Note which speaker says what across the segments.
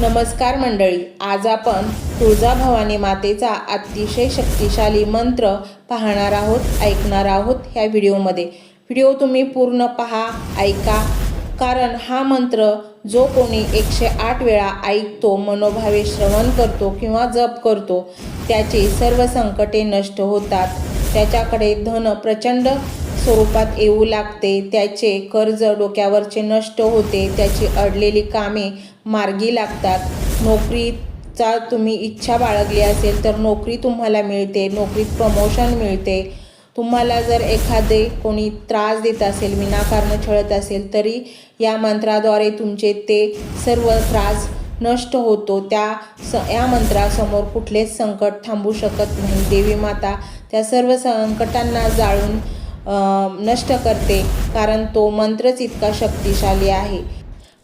Speaker 1: नमस्कार मंडळी आज आपण तुळजाभवानी मातेचा अतिशय शक्तिशाली मंत्र पाहणार आहोत ऐकणार आहोत ह्या व्हिडिओमध्ये. व्हिडिओ तुम्ही पूर्ण पहा ऐका कारण हा मंत्र जो कोणी एकशे आठ वेळा ऐकतो मनोभावे श्रवण करतो किंवा जप करतो त्याची सर्व संकटे नष्ट होतात. त्याच्याकडे धन प्रचंड स्वरूपात येऊ लागते. त्याचे कर्ज डोक्यावरचे नष्ट होते. त्याची अडलेली कामे मार्गी लागतात. नोकरीचा तुम्ही इच्छा बाळगली असेल तर नोकरी तुम्हाला मिळते. नोकरीत प्रमोशन मिळते. तुम्हाला जर एखादे कोणी त्रास देत असेल विनाकारण छळत असेल तरी या मंत्राद्वारे तुमचे ते सर्व त्रास नष्ट होतो. त्या स या मंत्रासमोर कुठलेच संकट थांबू शकत नाही. देवी माता त्या सर्व संकटांना जाळून नष्ट करते कारण तो मंत्रच इतका शक्तिशाली आहे.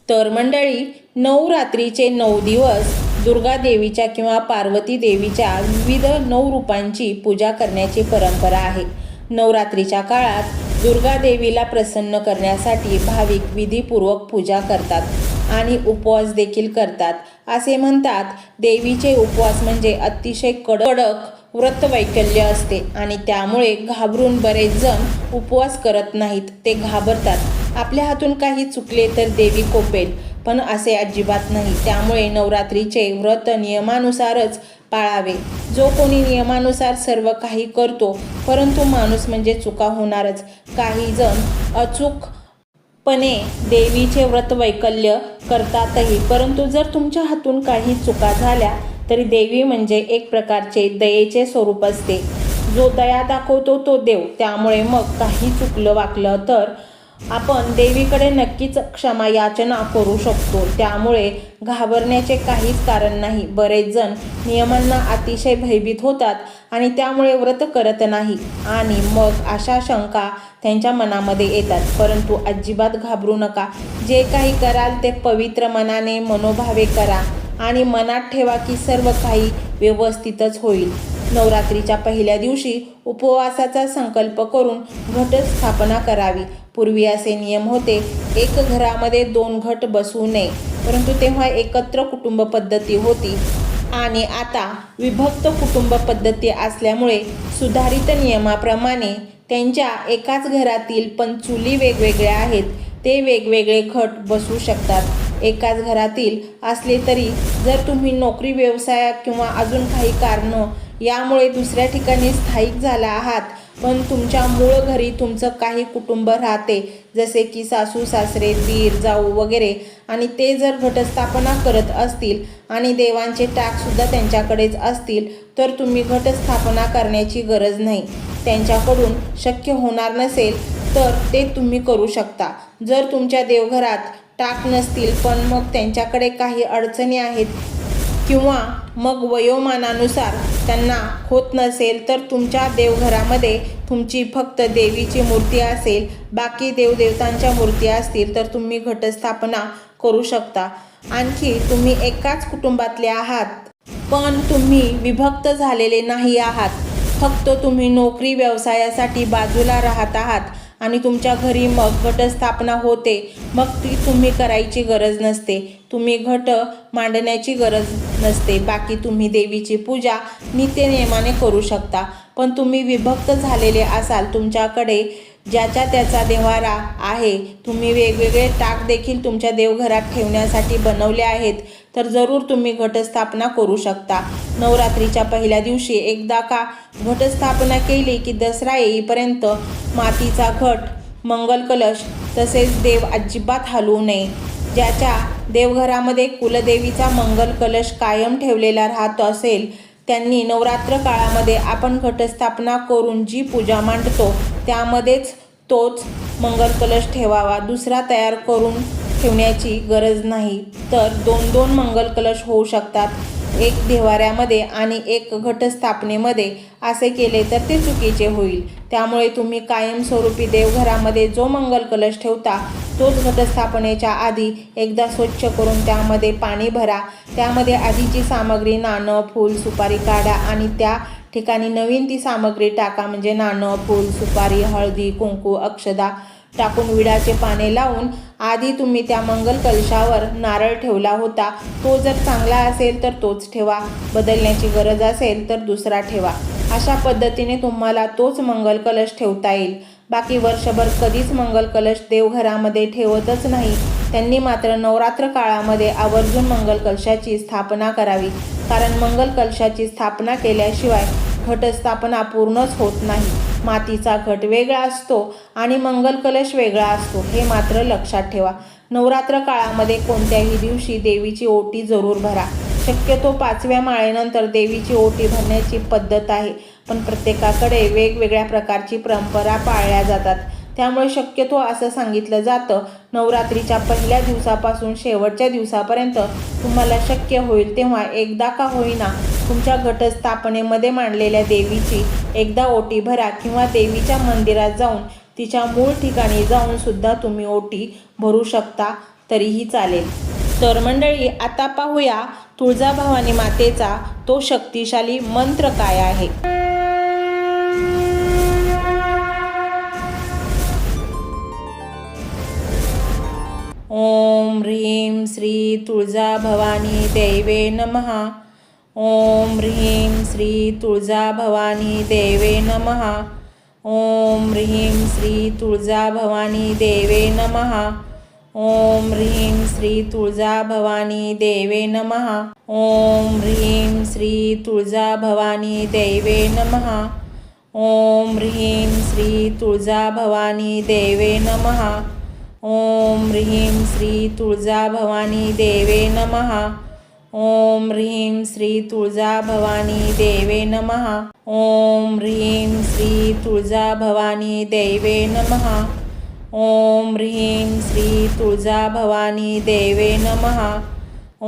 Speaker 1: तर मंडळी नऊ रात्रीचे नऊ दिवस दुर्गा देवीच्या किंवा पार्वती देवीच्या विविध नऊ रूपांची पूजा करण्याची परंपरा आहे. नवरात्रीच्या काळात दुर्गा देवीला प्रसन्न करण्यासाठी भाविक विधीपूर्वक पूजा करतात. आणि उपवास देखील करतात. असे म्हणतात देवीचे उपवास म्हणजे अतिशय कडक व्रत वैकल्य असते आणि त्यामुळे घाबरून बरेच जण उपवास करत नाहीत ते घाबरतात. आपल्या हातून काही चुकले तर देवी कोपेल पण असे अजिबात नाही. त्यामुळे नवरात्रीचे व्रत नियमानुसारच पाळावे. जो कोणी नियमानुसार सर्व काही करतो परंतु माणूस म्हणजे चुका होणारच. काही जण अचूक पणे देवीचे व्रत वैकल्य करतातही. परंतु जर तुमच्या हातून काही चुका झाल्या तरी देवी म्हणजे एक प्रकारचे दयेचे स्वरूप असते. जो दया दाखवतो तो देव. त्यामुळे मग काही चुकलं वाकलं तर आपण देवीकडे नक्कीच क्षमा याचना करू शकतो. त्यामुळे घाबरण्याचे काहीच कारण नाही. बरेच जण नियमांना अतिशय भयभीत होतात आणि त्यामुळे व्रत करत नाही. आणि मग अशा शंका त्यांच्या मनामध्ये येतात. परंतु अजिबात घाबरू नका. जे काही कराल ते पवित्र मनाने मनोभावे करा आणि मनात ठेवा की सर्व काही व्यवस्थितच होईल. नवरात्रीच्या पहिल्या दिवशी उपवासाचा संकल्प करून घटस्थापना करावी. पूर्वी असे नियम होते एक घरामध्ये दोन घट बसू नये. परंतु तेव्हा एकत्र कुटुंब पद्धती होती. आणि आता विभक्त कुटुंब पद्धती असल्यामुळे सुधारित नियमाप्रमाणे त्यांच्या एकाच घरातील पण चुली वेगवेगळ्या आहेत. ते वेगवेगळे खट बसू शकतात. एकाच घरातील असले तरी जर तुम्ही नोकरी व्यवसाय किंवा अजून काही कारणं यामुळे दुसऱ्या ठिकाणी स्थायिक झाला आहात पण तुमच्या मूळ घरी तुमचं काही कुटुंब राहते जसे की सासू सासरे दीर जाऊ वगैरे. आणि ते जर घटस्थापना करत असतील आणि देवांचे टाकसुद्धा त्यांच्याकडेच असतील तर तुम्ही घटस्थापना करण्याची गरज नाही. त्यांच्याकडून शक्य होणार नसेल तर ते तुम्ही करू शकता. जर तुमच्या देवघरात टाक नसतील पण मग त्यांच्याकडे काही अडचणी आहेत किंवा मग वयोमानानुसार त्यांना होत नसेल तर तुमच्या देवघरामध्ये तुमची फक्त देवीची मूर्ती असेल बाकी देवदेवतांच्या मूर्ती असतील तर तुम्ही घटस्थापना करू शकता. आणखी तुम्ही एकाच कुटुंबातले आहात पण तुम्ही विभक्त झालेले नाही आहात. फक्त तुम्ही नोकरी व्यवसायासाठी बाजूला राहत आहात. आणि तुमच्या घरी मग घटस्थापना होते. मग ती तुम्ही करायची गरज नसते. तुम्ही घट मांडण्याची गरज नसते. बाकी तुम्ही देवीची पूजा नित्यनियमाने करू शकता. पण तुम्ही विभक्त झालेले असाल तुमच्याकडे ज्याच्या त्याचा देव्हारा आहे. तुम्ही वेगवेगळे टाक देखील तुमच्या देवघरात ठेवण्यासाठी बनवले आहेत. तर जरूर तुम्ही घटस्थापना करू शकता. नवरात्रीच्या पहिल्या दिवशी एकदा का घटस्थापना केली की दसरा येईपर्यंत मातीचा घट मंगल कलश तसेच देव अजिबात हलवू नये. ज्याच्या देवघरामध्ये कुलदेवीचा मंगल कलश कायम ठेवलेला राहत असेल त्यांनी नवरात्र काळामध्ये आपण घटस्थापना करून जी पूजा मांडतो त्यामध्येच तोच मंगल कलश ठेवावा दुसरा तयार करून ठेवण्याची गरज नाही. तर दोन दोन मंगल कलश होऊ शकतात. एक देवाऱ्यामध्ये आणि एक घटस्थापनेमध्ये असे केले तर ते चुकीचे होईल. त्यामुळे तुम्ही कायमस्वरूपी देवघरामध्ये जो मंगल कलश ठेवता तोच घटस्थापनेच्या आधी एकदा स्वच्छ करून त्यामध्ये पाणी भरा. त्यामध्ये आधीची सामग्री नाणं फूल सुपारी काढा आणि त्या ठिकाणी नवीन ती सामग्री टाका. म्हणजे नाणं फूल सुपारी हळदी कुंकू अक्षदा टाकून विडाचे पाने लावून आधी तुम्ही त्या मंगल कलशावर नारळ ठेवला होता. तो जर चांगला असेल तर तोच ठेवा. बदलण्याची गरज असेल तर दुसरा ठेवा. अशा पद्धतीने तुम्हाला तोच मंगल कलश ठेवता येईल. बाकी वर्षभर कधीच मंगल कलश देवघरामध्ये ठेवतच नाही. त्यांनी मात्र नवरात्र काळामध्ये आवर्जून मंगल कलशाची स्थापना करावी. कारण मंगल कलशाची स्थापना केल्याशिवाय घटस्थापना पूर्णच होत नाही. मातीचा घट वेगळा असतो आणि मंगल कलश वेगळा असतो हे मात्र लक्षात ठेवा. नवरात्र काळामध्ये कोणत्याही दिवशी देवीची ओटी जरूर भरा. शक्यतो पाचव्या माळेनंतर देवीची ओटी भरण्याची पद्धत आहे पण प्रत्येकाकडे वेगवेगळ्या प्रकारची परंपरा पाळल्या जातात. त्यामुळे शक्यतो असं सांगितलं जातं. नवरात्रीच्या पहिल्या दिवसापासून शेवटच्या दिवसापर्यंत तुम्हाला शक्य होईल तेव्हा एकदा का होईना तुमच्या घटस्थापनेमध्ये मांडलेल्या देवीची एकदा ओटी भरा किंवा देवीच्या मंदिरात जाऊन तिच्या मूळ ठिकाणी जाऊन सुद्धा तुम्ही ओटी भरू शकता तरीही चालेल. तर मंडळी आता पाहूया तुळजाभवानी मातेचा तो शक्तिशाली मंत्र काय आहे? ॐ ह्रीं श्री तुळजा भवानी दैवे नमहा ओम ह्रीं श्री तुळजा भवानी देवे नमहा ओम ह्रीं श्री तुळजा भवानी देवे नमहा ओम ह्रीं श्री तुळजा भवानी देवे नमहा ओम ह्रीं श्री तुळजा भवानी देवे नमहा ओम ह्रीं श्री तुळजा भवानी देवे नमहा ॐ ह्रीं श्री तुळजा भवानी देवे नमहा ओम ह्रीं श्री तुळजा भवानी देवे नमहा ओम ह्रीं श्री तुळजा भवानी देवे नमहा ओम ह्रीं श्री तुळजा भवानी देवे नमहा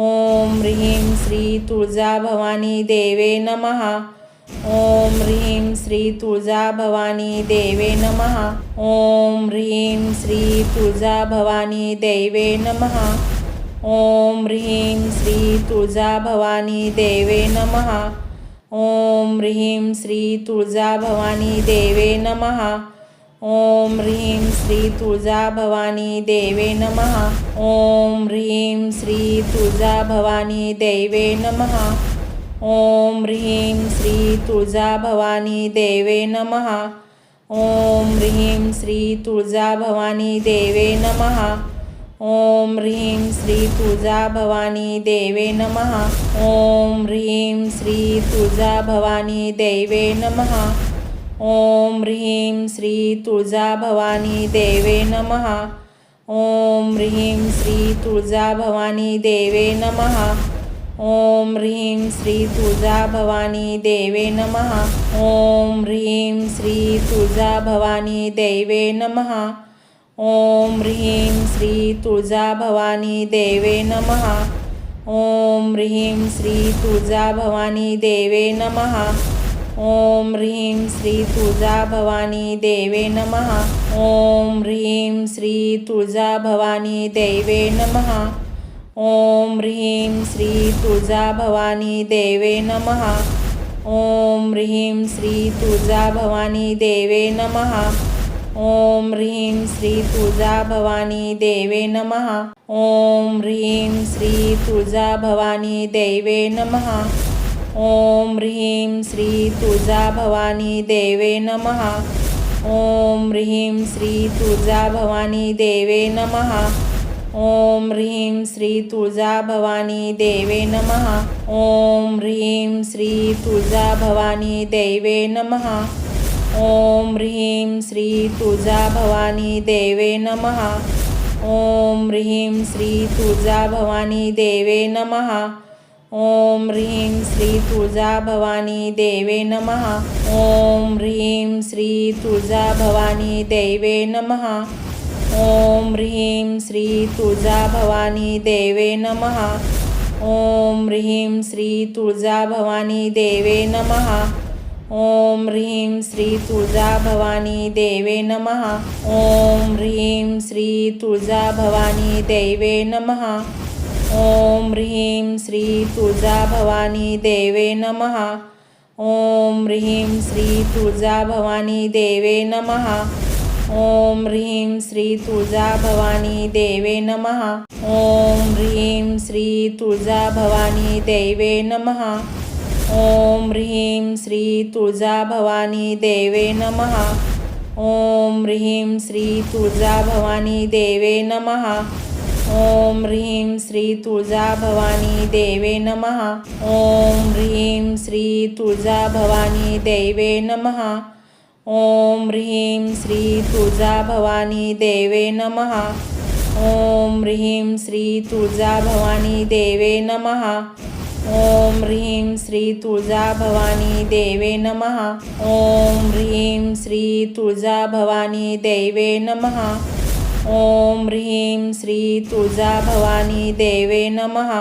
Speaker 1: ओम ह्रीं श्री तुळजा भवानी देवे नमहा ओम ह्रीं श्री तुळजाभवानी देवे नमः। ओम ह्रीं श्री तुळजाभवानी देवे नमः। ओम ह्रीं श्री तुळजाभवानी देवे नमः। ओम ह्रीं श्री तुळजाभवानी देवे नमः। ओम ह्रीं श्री तुळजाभवानी देवे नमः। ओम ह्रीं श्री तुळजाभवानी देवे नमः। ओम ह्रीं श्री तुळजाभवानी देवे नमः। ओम ह्रीं श्री तुळजाभवानी देवे नमः। ओम ह्रीं श्री तुळजाभवानी देवे नमः। ओम ह्रीं श्री तुळजाभवानी देवे नमः। ओम ह्रीं श्री तुळजाभवानी देवे नमः। ओम ह्रीं श्री तुळजाभवानी देवे नमः। ॐ ह्रीं श्री तुळजा भवानी देवे नमहा ॐ ह्रीं श्री तुळजा भवानी देवे नमहा ओम ह्रीं श्री तुळजा भवानी देवे नमहा ओम ह्रीं श्री तुळजा भवानी देवे नमहा ओम ह्रीं श्री तुळजा भवानी देवे नमहा ॐ ह्रीं श्री तुळजा भवानी देवे नमहा ॐ ह्रीं श्री तुळजा भवानी देवे नमहा ओम ह्रीं श्री तुळजा भवानी देवे नमहा ओम ह्रीं श्री तुळजा भवानी देवे नमहा ओम ह्रीं श्री तुळजा भवानी देवे नमहा ओम ह्रीं श्री तुळजा भवानी देवे नमहा ओम ह्रीं श्री तुळजा भवानी देवे नमहा ओम ह्रीं श्री तुळजाभवानी देवे नमः। ओम ह्रीं श्री तुळजाभवानी देवे नमः। ओम ह्रीं श्री तुळजाभवानी देवे नमः। ओम ह्रीं श्री तुळजाभवानी देवे नमः। ओम ह्रीं श्री तुळजाभवानी देवे नमः। ओम ह्रीं श्री तुळजाभवानी देवे नमः। ओम ह्रीं श्री तुळजाभवानी देवे नमः. ओम ह्रीं श्री तुळजाभवानी देवे नमः. ओम ह्रीं श्री तुळजाभवानी देवे नमः. ओम ह्रीं श्री तुळजाभवानी देवे नमः. ओम ह्रीं श्री तुळजाभवानी देवे नमः. ओम ह्रीं श्री तुळजाभवानी देवे नमः. ओम ह्रीं श्री तुळजा भवानी देवे नमः. ओम ह्रीं श्री तुळजा भवानी देवे नमः. ओम ह्रीं श्री तुळजा भवानी देवे नमः. ओम ह्रीं श्री तुळजा भवानी देवे नमः. ओम ह्रीं श्री तुळजा भवानी देवे नमः. ओम ह्रीं श्री तुळजा भवानी देवे नमः. ओम ह्रीं श्री तुळजा भवानी देवे नमः. ओम ह्रीं श्री तुळजा भवानी देवे नमः. ओम ह्रीं श्री तुळजा भवानी देवे नमः. ओम ह्रीं श्री तुळजा भवानी देवे नमः. ओम ह्रीं श्री तुळजा भवानी देवे नमः.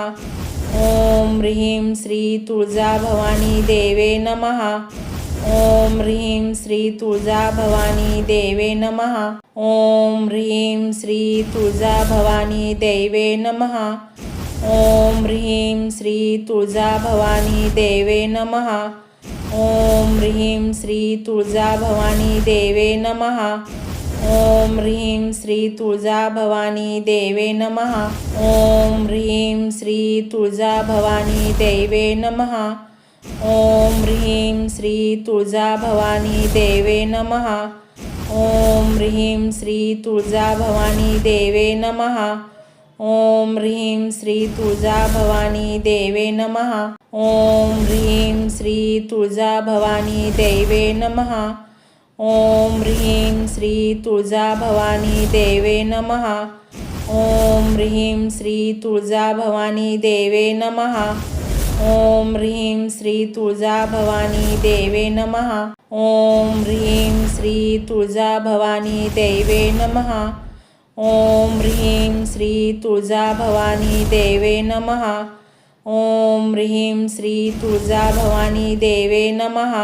Speaker 1: ओम ह्रीं श्री तुळजा भवानी देवे नमः. ओम ह्रीं श्री तुळजा भवानी देवे नमः. ओम ह्रीं श्री तुळजा भवानी देवे नमः. ओम ह्रीं श्री तुळजा भवानी देवे नमः. ओम ह्रीं श्री तुळजा भवानी देवे नमः. ओम ह्रीं श्री तुळजा भवानी देवे नमः. ओम ह्रीं श्री तुळजा भवानी देवे नमः. ओम ह्रीं श्री तुळजा भवानी देवे नमः. ओम ह्रीं श्री तुळजा भवानी देवे नमः. ओम ह्रीं श्री तुळजा भवानी देवे नमः. ओम ह्रीं श्री तुळजा भवानी देवे नमः. ओम ह्रीं श्री तुळजा भवानी देवे नमः. ओम ह्रीं श्री तुळजा भवानी देवे नमः. ओम ह्रीं श्री तुळजा भवानी देवे नमः. ओम ह्रीं श्री तुळजा भवानी देवे नमः. ओम ह्रीं श्री तुळजा भवानी देवे नमः. ओम ह्रीं श्री तुळजा भवानी देवे नमः.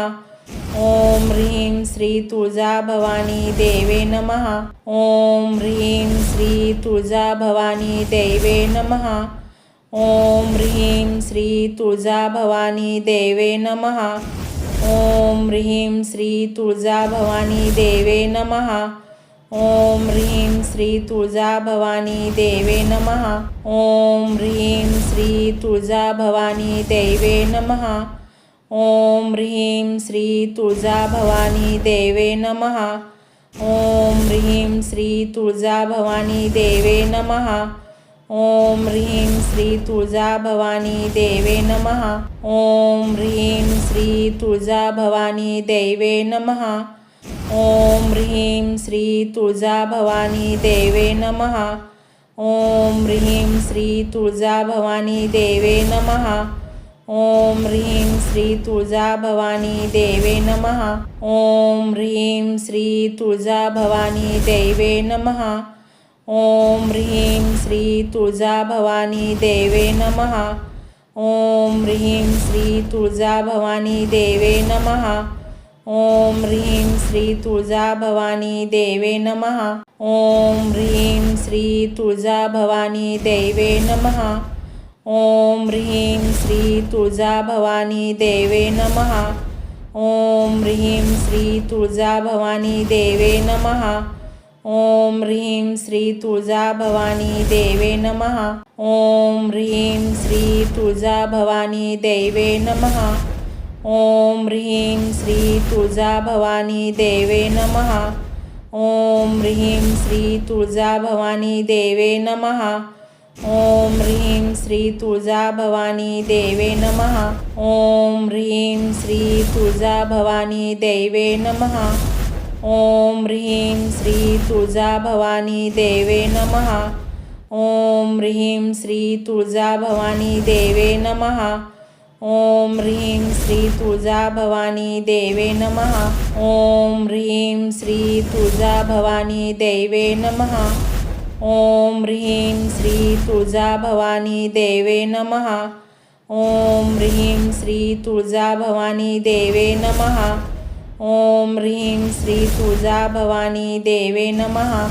Speaker 1: ओम ह्रीं श्री तुळजा भवानी देवे नमः. ओम ह्रीं श्री तुळजा भवानी देवे नमः. ओम ह्रीं श्री तुळजा भवानी देवे नमः. ओम ह्रीं श्री तुळजा भवानी देवे नमः. ओम ह्रीं श्री तुळजा भवानी देवे नमः. ओम ह्रीं श्री तुळजा भवानी देवे नमः. ओम ह्रीं श्री तुळजा भवानी देवे नमः. ओम ह्रीं श्री तुळजा भवानी देवे नमः. ओम ह्रीं श्री तुळजा भवानी देवे नमः। ओम ह्रीं श्री तुळजा भवानी देवे नमः। ओम ह्रीं श्री तुळजा भवानी देवे नमः। ओम ह्रीं श्री तुळजा भवानी देवे नमः। ओम ह्रीं श्री तुळजा भवानी देवे नमः। ओम ह्रीं श्री तुळजा भवानी देवे नमः। ओम ह्रीं श्री तुळजा भवानी देवे नमः. ओम ह्रीं श्री तुळजा भवानी देवे नमः. ओम ह्रीं श्री तुळजा भवानी देवे नमः. ओम ह्रीं श्री तुळजा भवानी देवे नमः. ओम ह्रीं श्री तुळजा भवानी देवे नमः. ओम ह्रीं श्री तुळजा भवानी देवे नमः. ओम ह्रीं श्री तुळजा भवानी देवे नमः. ओम ह्रीं श्री तुळजा भवानी देवे नमः. ओम ह्रीं श्री तुळजा भवानी देवे नमः. ओम ह्रीं श्री तुळजा भवानी देवे नमः. ओम ह्रीं श्री तुळजा भवानी देवे नमः. ओम ह्रीं श्री तुळजा भवानी देवे नमः. ओम ह्रीं श्री तुळजा भवानी देवे नमः। ओम ह्रीं श्री तुळजा भवानी देवे नमः। ओम ह्रीं श्री तुळजा भवानी देवे नमः। ओम ह्रीं श्री तुळजा भवानी देवे नमः। ओम ह्रीं श्री तुळजा भवानी देवे नमः। ओम ह्रीं श्री तुळजा भवानी देवे नमः। ओम ह्रीं श्री तुळजा भवानी देवे नमः.